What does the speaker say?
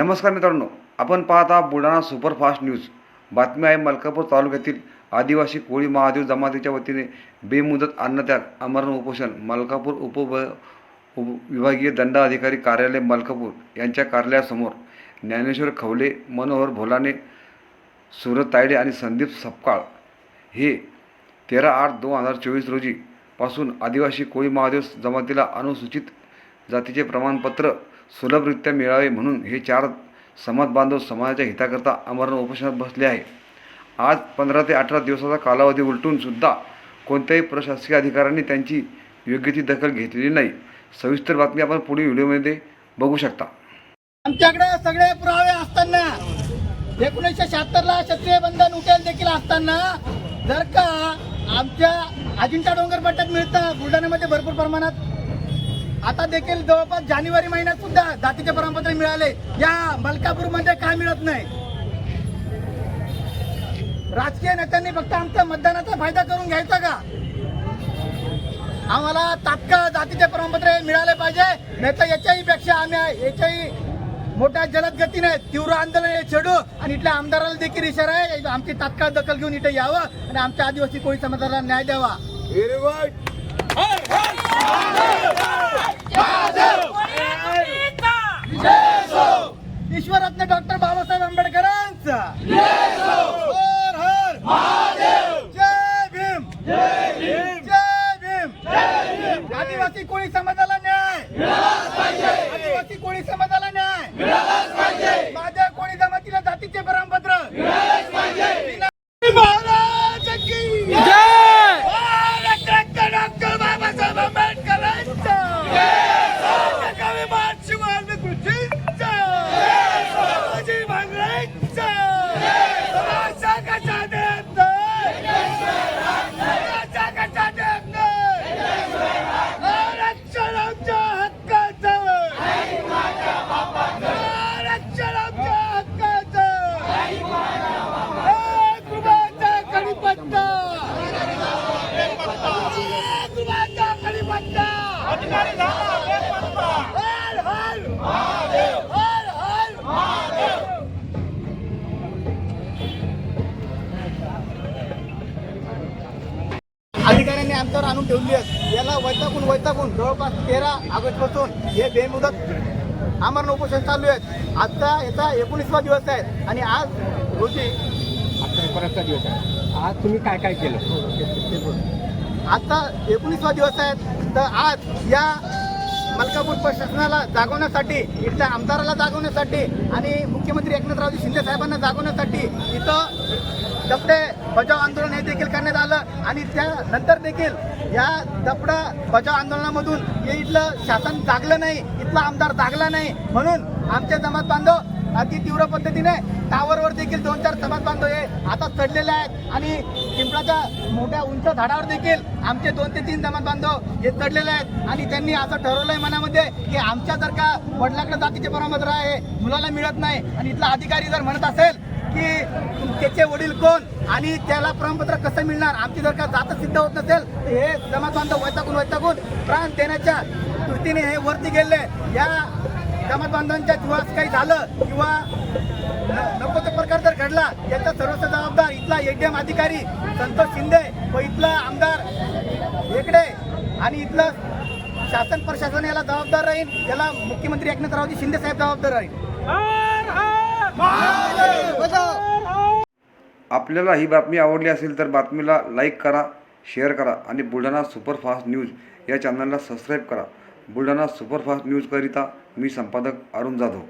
नमस्कार मित्रांनो आपण पाहता बुलढाणा सुपरफास्ट न्यूज. बातमी आहे मलकापूर तालुक्यातील आदिवासी कोळी महादेव जमातीच्या वतीने बेमुदत अन्नत्याग अमरण उपोषण मलकापूर उप उप विभागीय दंडाधिकारी कार्यालय मलकापूर यांच्या कार्यालयासमोर ज्ञानेश्वर खवले मनोहर भोलाने सुरत तायडे आणि संदीप सपकाळ हे तेरा आठ दोन हजार चोवीस रोजी पासून आदिवासी कोळी महादेव जमातीला अनुसूचित जातीचे प्रमाणपत्र सुलभरित्या मिळावे म्हणून हे चार समाज बांधव समाजाच्या हिताकरता अमरण उपोषणात बसले आहे आज पंधरा ते अठरा दिवसाचा कालावधी उलटून सुद्धा कोणत्याही प्रशासकीय अधिकाऱ्यांनी त्यांची योग्य ती दखल घेतलेली नाही. सविस्तर बातमी आपण पुढील व्हिडिओमध्ये बघू शकता. आमच्याकडे सगळे पुरावे असताना एकोणीसशे शहात्तरला क्षत्रिय बंधन उठेल देखील असताना जर का आमच्या अजिंठा डोंगर पट्ट्यात मिळतं बुलढाण्यामध्ये भरपूर प्रमाणात आता देखील जवळपास जानेवारी महिन्यात सुद्धा जातीचे प्रमाणपत्र मिळाले. या मलकापूरमध्ये काय मिळत नाही? राजकीय नेत्यांनी फक्त आमचा मतदानाचा फायदा करून घ्यायचा का? आम्हाला तात्काळ जातीचे प्रमाणपत्र मिळाले पाहिजे. नाही तर याच्याही पेक्षा आम्ही याच्याही मोठ्या जलद गतीने तीव्र आंदोलन हे छेडू आणि इथल्या आमदाराला देखील इशारा आहे. आमची तात्काळ दखल घेऊन इथे यावं आणि आमच्या आदिवासी कोळी समाजाला न्याय द्यावा. ईश्वरत्न डॉक्टर बाबासाहेब आंबेडकरांचा. हर हर. जय भीम. जय भीम. आदिवासी कोळी समाजाला न्याय. अधिकाऱ्यांनी आमच्यावर आणून ठेवली आहे याला वैतागून वैतागून जवळपास तेरा ऑगस्टपासून हे बेमुदत आमरण उपोषण चालू आहेत. आजचा याचा एकोणीसवा दिवस आहे आणि आज रोजी परतचा दिवस आहे. आज तुम्ही काय काय केलं? आता एकोणीसवा दिवस आहे. तर आज या मलकापूर प्रशासनाला जागवण्यासाठी इथल्या आमदाराला जागवण्यासाठी आणि मुख्यमंत्री एकनाथरावजी शिंदे साहेबांना जागवण्यासाठी इथं दपडे बचाव आंदोलन हे देखील करण्यात आलं आणि त्यानंतर देखील या दपडा बचाव आंदोलनामधून हे इथलं शासन जागलं नाही इथला आमदार जागला नाही. म्हणून आमचे जमात बांधव अति तीव्र पद्धतीने टावरवर देखील दोन चार जमात बांधव हे आता चढलेले आहेत आणि पिंपळाच्या मोठ्या उंच झाडावर देखील आमचे दोन ते तीन जमात बांधव हे चढलेले आहेत आणि त्यांनी असं ठरवलंय मनामध्ये की आमच्या जर का वडिलाकडे जातीचे परमत्र आहे मुलाला मिळत नाही आणि इथला अधिकारी जर म्हणत असेल की त्याचे वडील कोण आणि त्याला प्रमाणपत्र कसं मिळणार? आमची जर का जात सिद्ध होत नसेल तर हे जमात बांधव वैतागून वैतागून प्राण देण्याच्या दृष्टीने हे वरती गेले. या जमात बांधवांच्या जीवास काही झालं किंवा नको तो प्रकार जर घडला याचा सर्वस्व जबाबदार इथला एडीएम अधिकारी संतोष शिंदे व इथला आमदार हेकडे आणि इथलं शासन प्रशासन याला जबाबदार राहील याला मुख्यमंत्री एकनाथरावजी शिंदे साहेब जबाबदार राहील. आपल्याला ही बातमी आवडली असेल तर बातमीला लाईक करा शेअर करा आणि बुलढाणा सुपरफास्ट न्यूज या चॅनलला सबस्क्राईब करा. बुलढाणा सुपरफास्ट न्यूजकरिता मी संपादक अरुण जाधव.